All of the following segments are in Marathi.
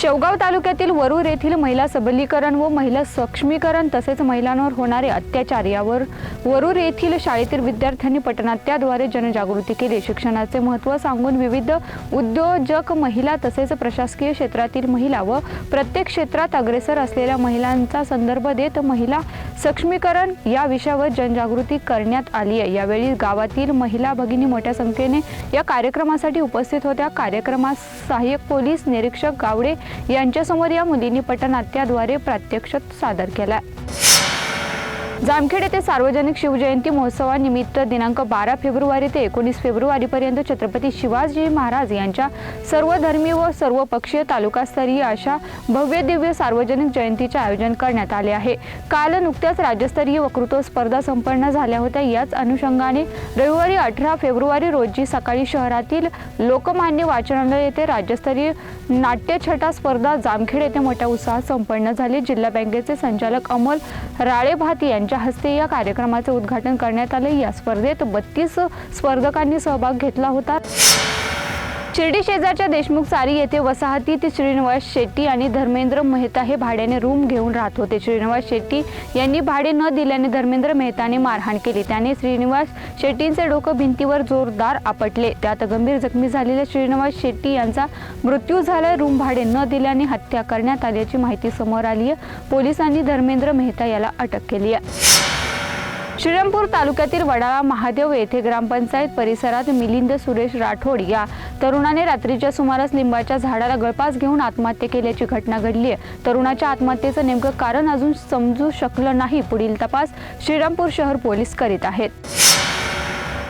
शेवगाव तालुक्यातील वरूर येथील महिला सबलीकरण व महिला सक्षमीकरण तसेच महिलांवर होणारे अत्याचार यावर वरूर येथील शाळेतील विद्यार्थ्यांनी पटनाट्याद्वारे जनजागृती केली. शिक्षणाचे महत्त्व सांगून विविध उद्योजक महिला तसेच प्रशासकीय क्षेत्रातील महिला व प्रत्येक क्षेत्रात अग्रेसर असलेल्या महिलांचा संदर्भ देत महिला सक्षमीकरण या विषयावर जनजागृती करण्यात आली आहे. यावेळी गावातील महिला भगिनी मोठ्या संख्येने या कार्यक्रमासाठी उपस्थित होत्या. कार्यक्रमात सहाय्यक पोलीस निरीक्षक गावडे यांच्यासमोर या मुलींनी पटनाट्याद्वारे प्रात्यक्ष सादर केला जामखेड येथे सार्वजनिक शिवजयंती महोत्सवानिमित्त दिनांक बारा फेब्रुवारी ते एकोणीस फेब्रुवारीपर्यंत छत्रपती शिवाजी महाराज यांच्या सर्वधर्मी व सर्वपक्षीय तालुकास्तरीय अशा भव्य दिव्य सार्वजनिक जयंतीचे आयोजन करण्यात आले आहे. काल नुकत्याच राज्यस्तरीय वक्तृत्व स्पर्धा संपन्न झाल्या होत्या. याच अनुषंगाने रविवारी अठरा फेब्रुवारी रोजी सकाळी शहरातील लोकमान्य वाचनालय येथे राज्यस्तरीय नाट्यछटा स्पर्धा जामखेड येथे मोठ्या उत्साहात संपन्न झाली. जिल्हा बँकेचे संचालक अमोल राळेभात यांच्या हस्ते या कार्यक्रमाचे उद्घाटन करण्यात आले. या स्पर्धेत बत्तीस स्पर्धकांनी सहभाग घेतला होता. शिर्डी शेजारच्या देशमुख सारी येथे वसाहतीत श्रीनिवास शेट्टी आणि धर्मेंद्र मेहता हे भाड्याने रूम घेऊन राहत होते. श्रीनिवास शेट्टी यांनी भाडे न दिल्याने धर्मेंद्र मेहताने मारहाण केली. त्याने श्रीनिवास शेट्टींचे डोकं भिंतीवर जोरदार आपटले. त्यात गंभीर जखमी झालेल्या श्रीनिवास शेट्टी यांचा मृत्यू झाला. रूम भाडे न दिल्याने हत्या करण्यात आल्याची माहिती समोर आली आहे. पोलिसांनी धर्मेंद्र मेहता याला अटक केली आहे. श्रीरामपूर तालुक्यातील वडाळा महादेव येथे ग्रामपंचायत परिसरात मिलिंद सुरेश राठोड या तरुणाने रात्रीच्या सुमारास लिंबाच्या झाडाला गळपास घेऊन आत्महत्या केल्याची घटना घडली आहे तरुणाच्या आत्महत्येचं नेमकं कारण अजून समजू शकलं नाही. पुढील तपास श्रीरामपूर शहर पोलीस करीत आहेत.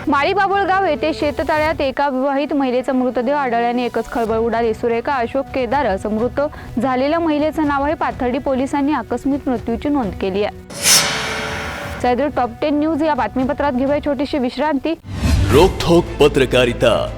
माळी बाबुळगाव येथे शेततळ्यात एका विवाहित महिलेचा मृतदेह आढळल्याने एकच खळबळ उडाली. सुरेखा अशोक केदार असं मृत झालेल्या महिलेचं नाव आहे पाथर्डी. पोलिसांनी आकस्मिक मृत्यूची नोंद केली आहे. सैद्र टॉप टेन न्यूज या बातमीपत्रात घेऊया छोटीशी विश्रांती. रोखोक पत्रकारिता.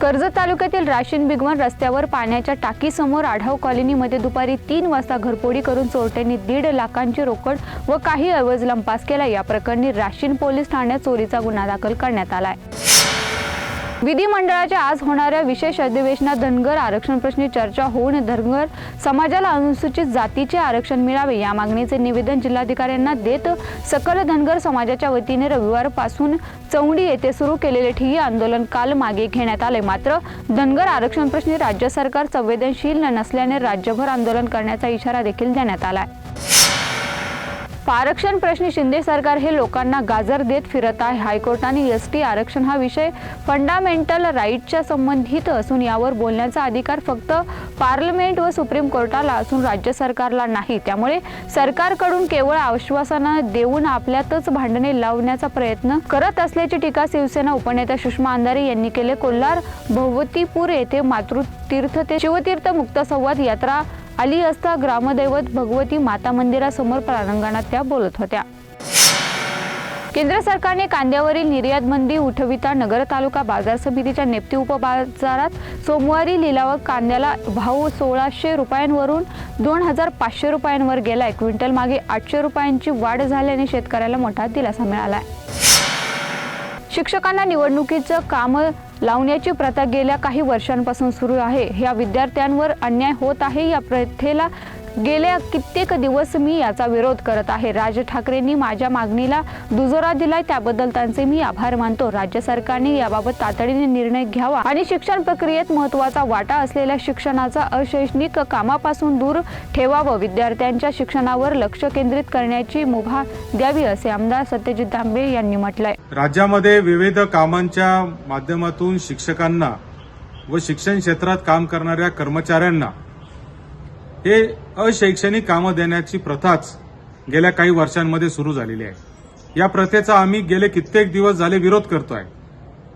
कर्जत तालुक्यातील राशीन बिगवन रस्त्यावर पाण्याच्या टाकीसमोर आढाव कॉलनीमध्ये दुपारी तीन वाजता घरफोडी करून चोरट्यांनी दीड लाखांची रोकड व काही ऐवज लंपास केला. या प्रकरणी राशीन पोलीस ठाण्यात चोरीचा गुन्हा दाखल करण्यात आला आहे विधिमंडळाच्या आज होणाऱ्या विशेष अधिवेशनात धनगर आरक्षण प्रश्नी चर्चा होऊन धनगर समाजाला अनुसूचित जातीचे आरक्षण मिळावे या मागणीचे निवेदन जिल्हाधिकाऱ्यांना देत सकल धनगर समाजाच्या वतीने रविवारपासून चौंडी येथे सुरू केलेले ठिय्या आंदोलन काल मागे घेण्यात आले. मात्र धनगर आरक्षण प्रश्नी राज्य सरकार संवेदनशील नसल्याने राज्यभर आंदोलन करण्याचा इशारा देखील देण्यात आला आहे आरक्षण प्रश्नी शिंदे सरकार हे लोकांना गाजर देत फिरत आहे. हायकोर्टाने एस टी आरक्षण हा विषय फंडामेंटल राईटच्या संबंधित असून यावर बोलण्याचा अधिकार फक्त पार्लमेंट व सुप्रीम कोर्टाला असून राज्य सरकारला नाही. त्यामुळे सरकारकडून केवळ आश्वासनं देऊन आपल्यातच भांडणे लावण्याचा प्रयत्न करत असल्याची टीका शिवसेना उपनेत्या सुषमा अंधारे यांनी केले. कोल्हार भगवतीपूर येथे मातृतीर्थ ते शिवतीर्थ मुक्त संवाद यात्रा आली असता ग्रामदैवत भगवती माता मंदिरासमोर प्रारंगणात त्या बोलत होत्या. केंद्र सरकारने कांद्यावरील निर्यात बंदी उठविता नगर तालुका बाजार समितीच्या नेप्ती उपबाजारात सोमवारी लिलाव कांद्याला भाव सोळाशे रुपयांवरून दोन हजार पाचशे रुपयांवर गेलाय. क्विंटल मागे आठशे रुपयांची वाढ झाल्याने शेतकऱ्याला मोठा दिलासा मिळालाय. शिक्षकांना निवडणुकीचं काम लावण्याची प्रथा गेल्या काही वर्षांपासून सुरू आहे. ह्या विद्यार्थ्यांवर अन्याय होत आहे या प्रथेला गेल्या कित्येक दिवस मी याचा विरोध करत आहे. राज ठाकरेंनी माझ्या मागणीला दुजोरा दिलाय त्याबद्दल त्यांचे मी आभार मानतो. राज्य सरकारने याबाबत तातडीने निर्णय घ्यावा आणि शिक्षण प्रक्रियेत महत्त्वाचा वाटा असलेल्या शिक्षणाचा अशैक्षणिक कामापासून दूर ठेवावं. विद्यार्थ्यांच्या शिक्षणावर लक्ष केंद्रित करण्याची मुभा द्यावी असे आमदार सत्यजित दांबे यांनी म्हटलंय. राज्यामध्ये विविध कामांच्या माध्यमातून शिक्षकांना व शिक्षण क्षेत्रात काम करणाऱ्या कर्मचाऱ्यांना हे अशैक्षणिक कामं देण्याची प्रथाच गेल्या काही वर्षांमध्ये सुरू झालेली आहे. या प्रथेचा आम्ही गेले कित्येक दिवस झाले विरोध करतोय.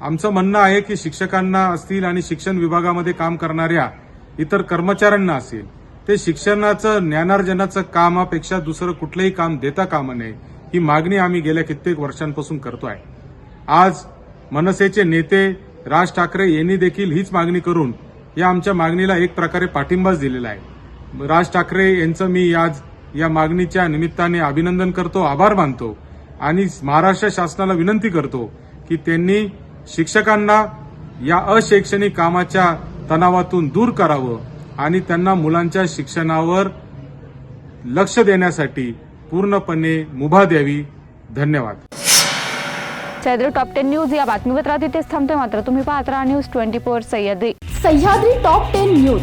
आमचं म्हणणं आहे की शिक्षकांना असतील आणि शिक्षण विभागामध्ये काम करणाऱ्या इतर कर्मचाऱ्यांना असेल ते शिक्षणाचं ज्ञानार्जनाचं कामापेक्षा दुसरं कुठलंही काम देता कामा नये ही मागणी आम्ही गेल्या कित्येक वर्षांपासून करतोय. आज मनसेचे नेते राज ठाकरे यांनी देखील हीच मागणी करून या आमच्या मागणीला एक प्रकारे पाठिंबाच दिलेला आहे. राज ठाकरे यांचं मी आज या मागणीच्या निमित्ताने अभिनंदन करतो आभार मानतो आणि महाराष्ट्र शासनाला विनंती करतो की त्यांनी शिक्षकांना या अशैक्षणिक कामाच्या तणावातून दूर करावं आणि त्यांना मुलांच्या शिक्षणावर लक्ष देण्यासाठी पूर्णपणे मुभा द्यावी. धन्यवाद. सह्याद्री टॉप टेन न्यूज या बातमीपत्रात इथेच थांबतोय मात्र. तुम्ही पाहत राहा news twenty four Sahyadri. Sahyadri top ten news.